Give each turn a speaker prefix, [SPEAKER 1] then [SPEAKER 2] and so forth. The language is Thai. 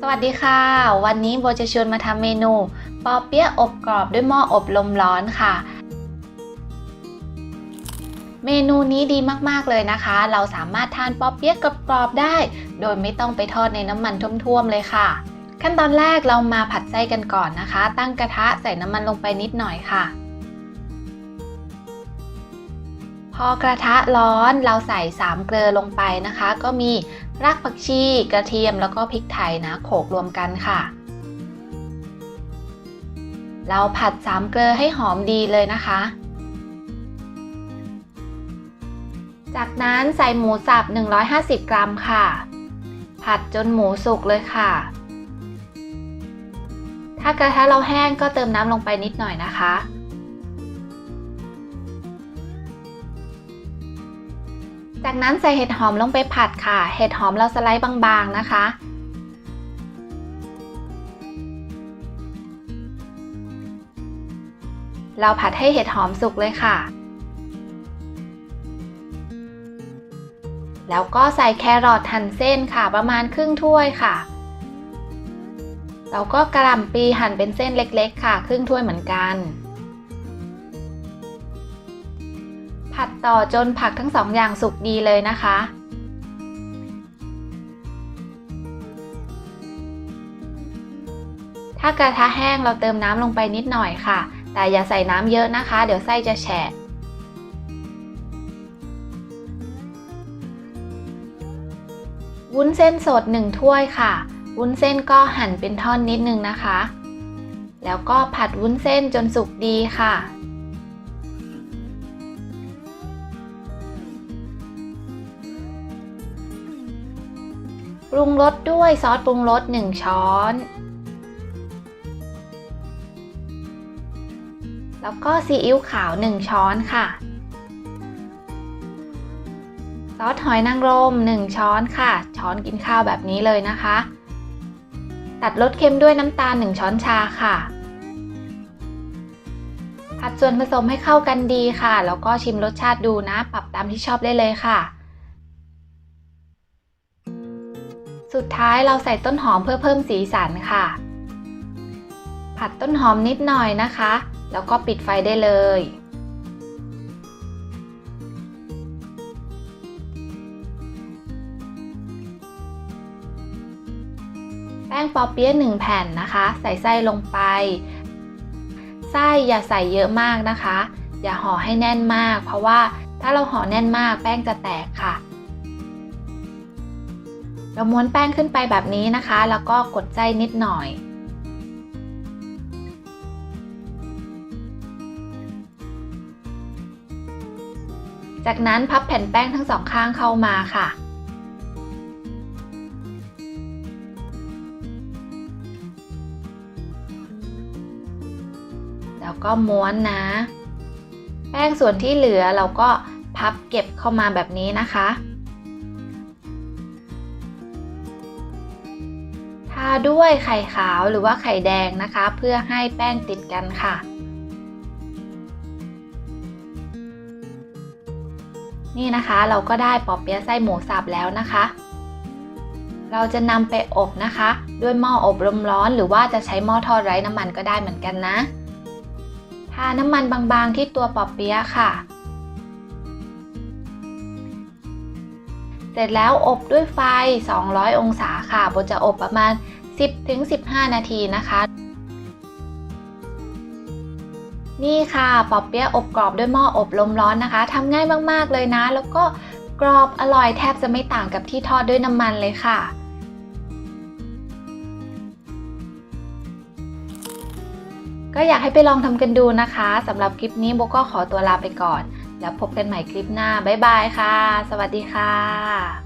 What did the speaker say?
[SPEAKER 1] สวัสดีค่ะ วันนี้โบจะชวนมาทำเมนู ปอเปี๊ยะอบกรอบด้วยหม้ออบลมร้อนค่ะ เมนูนี้ดีมากๆเลยนะคะ เราสามารถทานปอเปี๊ยะกรอบๆได้ โดยไม่ต้องไปทอดในน้ำมันท่วมๆเลยค่ะ ขั้นตอนแรกเรามาผัดไส้กันก่อนนะคะ ตั้งกระทะใส่น้ำมันลงไปนิดหน่อยค่ะ พอกระทะร้อนเราใส่3เกลือลงไปนะคะ ก็มีรากผักชีกระเทียมแล้วก็พริกไทยนะโขลกรวมกันค่ะ เราผัด3เกลือให้หอมดีเลยนะคะ จากนั้นใส่หมูสับ 150 กรัมค่ะ ผัดจนหมูสุกเลยค่ะ ถ้ากระทะเราแห้งก็เติมน้ำลงไปนิดหน่อยนะคะ จากนั้นใส่เห็ดหอมลงไปผัดค่ะ เห็ดหอมเราสไลด์บางๆนะคะ เราผัดให้เห็ดหอมสุกเลยค่ะ แล้วก็ใส่แครอทหั่นเส้นค่ะ ประมาณครึ่งถ้วยค่ะแล้วก็กระหล่ำปีหั่นเป็นเส้นเล็กๆ ค่ะ ครึ่งถ้วยเหมือนกัน ผัดต่อจนผักทั้งสองอย่างสุกดีเลยนะคะ ถ้ากระทะแห้งเราเติมน้ำลงไปนิดหน่อยค่ะ แต่อย่าใส่น้ำเยอะนะคะ เดี๋ยวไส้จะแฉะวุ้นเส้นสด 1 ถ้วยค่ะ วุ้นเส้นก็หั่นเป็นท่อนนิดนึงนะคะ แล้วก็ผัดวุ้นเส้นจนสุกดีค่ะ ปรุงรสด้วยซอสปรุงรส 1 ช้อน แล้วก็ซีอิ๊วขาว 1 ช้อนค่ะ ซอสหอยนางรม 1 ช้อนค่ะ ช้อนกินข้าวแบบนี้เลยนะคะ ตัดรสเค็มด้วยน้ำตาล 1 ช้อนชาค่ะ ผัดส่วนผสมให้เข้ากันดีค่ะ แล้วก็ชิมรสชาติดูนะ ปรับตามที่ชอบได้เลยค่ะ สุดท้ายเราใส่ต้นหอมเพื่อเพิ่มสีสันค่ะ ผัดต้นหอมนิดหน่อยนะคะ แล้วก็ปิดไฟได้เลย แป้งปอเปี๊ยะหนึ่งแผ่นนะคะ ใส่ไส้ลงไป ไส้อย่าใส่เยอะมากนะคะ อย่าห่อให้แน่นมาก เพราะว่าถ้าเราห่อแน่นมากแป้งจะแตกค่ะ เราม้วนแป้งขึ้นไปแบบนี้นะคะ แล้วก็กดไส้นิดหน่อย จากนั้นพับแผ่นแป้งทั้งสองข้างเข้ามาค่ะแล้วก็ม้วนนะ แป้งส่วนที่เหลือเราก็พับเก็บเข้ามาแบบนี้นะคะ ด้วยไข่ขาวหรือว่าไข่แดงนะคะ เพื่อให้แป้งติดกันค่ะ นี่นะคะเราก็ได้ปอเปี๊ยะไส้หมูสับแล้วนะคะ เราจะนำไปอบนะคะ ด้วยหม้ออบลมร้อนหรือว่าจะใช้หม้อทอดไร้น้ำมันก็ได้เหมือนกันนะทาน้ำมันบางๆที่ตัวปอเปี๊ยะค่ะเสร็จแล้วอบด้วยไฟ 200 องศาค่ะโบจะอบประมาณ 10-15 นาทีนะคะ นี่ค่ะปอเปี๊ยะอบกรอบด้วยหม้ออบลมร้อนนะคะทำง่ายมากๆเลยนะ แล้วก็กรอบอร่อยแทบจะไม่ต่างกับที่ทอดด้วยน้ำมันเลยค่ะก็อยากให้ไปลองทำกันดูนะคะสำหรับคลิปนี้โบก็ขอตัวลาไปก่อน แล้วพบกันใหม่คลิปหน้า บ๊ายบายค่ะ สวัสดีค่ะ